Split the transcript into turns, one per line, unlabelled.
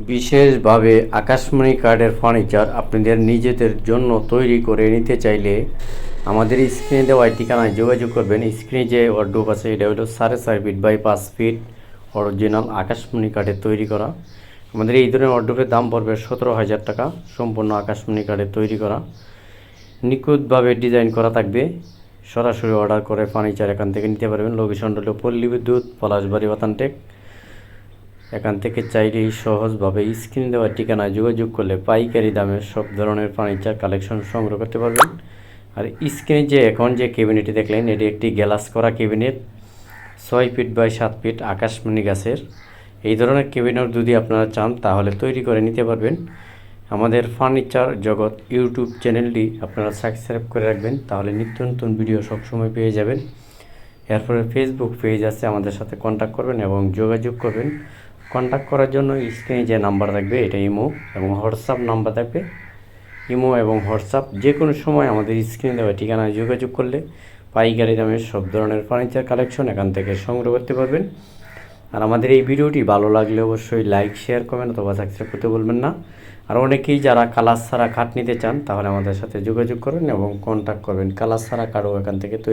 বিশেষভাবে আকাশমণি কার্ডের ফার্নিচার আপনাদের নিজেদের জন্য তৈরি করে নিতে চাইলে আমাদের স্ক্রিনে দেওয়া ঠিকানায় যোগাযোগ করবেন। স্ক্রিনে যে ওয়ার্ডরোব আছে, এটা হলো সাড়ে চার ফিট বাই পাঁচ ফিট অরিজিনাল আকাশমণি কাঠের তৈরি করা। আমাদের এই ধরনের ওয়ার্ডরোবের দাম পড়বে সতেরো হাজার টাকা, সম্পূর্ণ আকাশমণি কাঠের তৈরি করা। নিখুঁতভাবে ডিজাইন করা থাকবে। সরাসরি অর্ডার করে ফার্নিচার এখান থেকে নিতে পারবেন। লোকেশন হলো পল্লী বিদ্যুৎ, পলাশবাড়ি, বাতানটেক। এখান থেকে চাইলেই সহজভাবে স্ক্রিনে দেওয়া ঠিকানায় যোগাযোগ করলে পাইকারি দামে সব ধরনের ফার্নিচার, কালেকশন সংগ্রহ করতে পারবেন। আর স্ক্রিনে যে এখন যে ক্যাবিনেটটি দেখলেন, এটি একটি গ্যালাস করা ক্যাবিনেট, ছয় ফিট বাই সাত ফিট আকাশমণি গাছের। এই ধরনের ক্যাবিনেট যদি আপনারা চান, তাহলে তৈরি করে নিতে পারবেন। আমাদের ফার্নিচার জগৎ ইউটিউব চ্যানেলটি আপনারা সাবস্ক্রাইব করে রাখবেন, তাহলে নিত্য নতুন ভিডিও সবসময় পেয়ে যাবেন। এরপরে ফেসবুক পেজ আছে, আমাদের সাথে কন্ট্যাক্ট করবেন এবং যোগাযোগ করবেন। কন্ট্যাক্ট করার জন্য স্ক্রিনে যে নাম্বার থাকবে, এটা ইমো এবং হোয়াটসঅ্যাপ নাম্বার থাকবে। ইমো এবং হোয়াটসঅ্যাপ যে কোনো সময় আমাদের স্ক্রিনে দেওয়া ঠিকানায় যোগাযোগ করলে পাইকারি দামে সব ধরনের ফার্নিচার কালেকশন এখান থেকে সংগ্রহ করতে পারবেন। আর আমাদের এই ভিডিওটি ভালো লাগলে অবশ্যই লাইক শেয়ার কমেন্ট অথবা সাবস্ক্রাইব করতে বলবেন না। আর অনেকেই যারা কালার ছাড়া কাঠ নিতে চান, তাহলে আমাদের সাথে যোগাযোগ করবেন এবং কন্ট্যাক্ট করবেন। কালার ছাড়া কাঠও এখান থেকে তৈরি